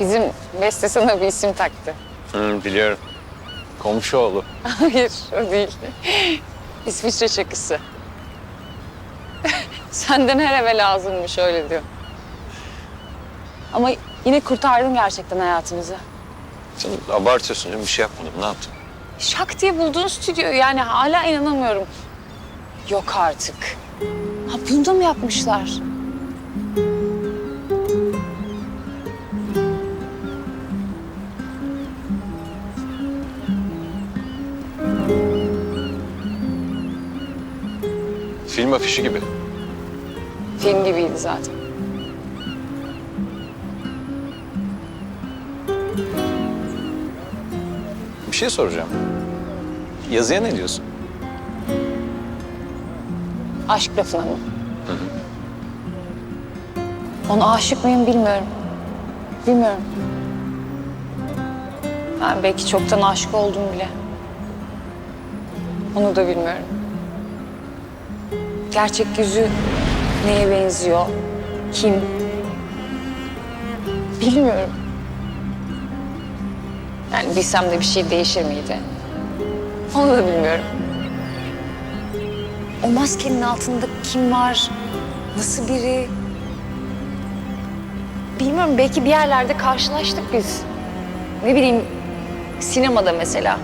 Bizim Beste sana bir isim taktı. Hı, biliyorum. Komşu oğlu. Hayır, o değil. İsviçre çakısı. Senden her eve lazımmış öyle diyor. Ama yine kurtardın gerçekten hayatımızı. Sen abartıyorsun canım. Bir şey yapmadım. Ne yaptım? Şak diye bulduğun stüdyo yani hala inanamıyorum. Yok artık. Ha bunu da mı yapmışlar? Film afişi gibi. Film gibiydi zaten. Bir şey soracağım. Yazıya ne diyorsun? Aşk lafına mı? Ona aşık mıyım bilmiyorum. Bilmiyorum. Ben belki çoktan aşık oldum bile. Onu da bilmiyorum. Gerçek yüzü neye benziyor? Kim? Bilmiyorum. Yani bilsem de bir şey değişir miydi? Onu da bilmiyorum. O maskenin altında kim var? Nasıl biri? Bilmiyorum belki bir yerlerde karşılaştık biz. Ne bileyim sinemada mesela.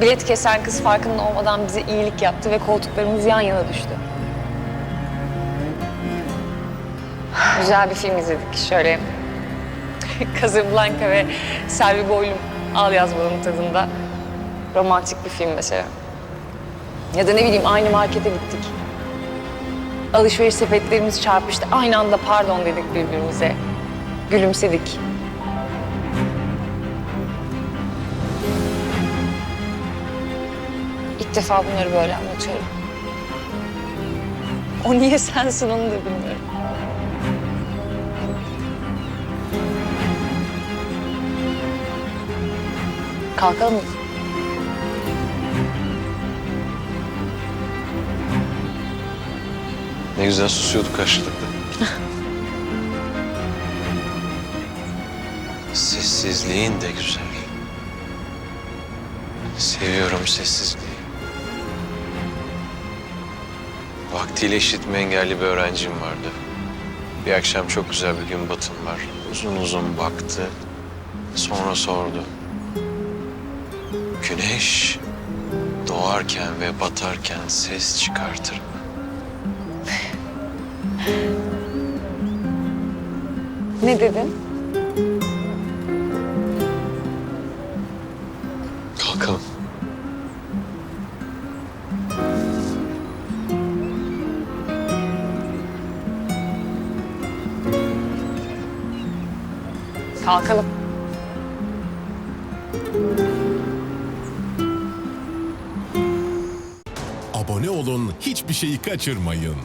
Bilet kesen kız farkında olmadan bize iyilik yaptı ve koltuklarımız yan yana düştü. Güzel bir film izledik şöyle. Casablanca ve Selvi Boylum Al Yazmalım tadında. Romantik bir film mesela. Ya da ne bileyim aynı markete gittik. Alışveriş sepetlerimiz çarpıştı. Aynı anda pardon dedik birbirimize. Gülümsedik. İlk defa bunları böyle anlatıyorum. O niye sensin onu da bilmiyorum. Kalkalım mı? Ne güzel susuyorduk karşılıklı. Sessizliğin de güzel. Seviyorum sessizliği. Vaktiyle işitme engelli bir öğrencim vardı. Bir akşam çok güzel bir gün batım var. Uzun uzun baktı. Sonra sordu. Güneş doğarken ve batarken ses çıkartır mı? Ne dedin? Kalkalım. Abone olun, hiçbir şeyi kaçırmayın.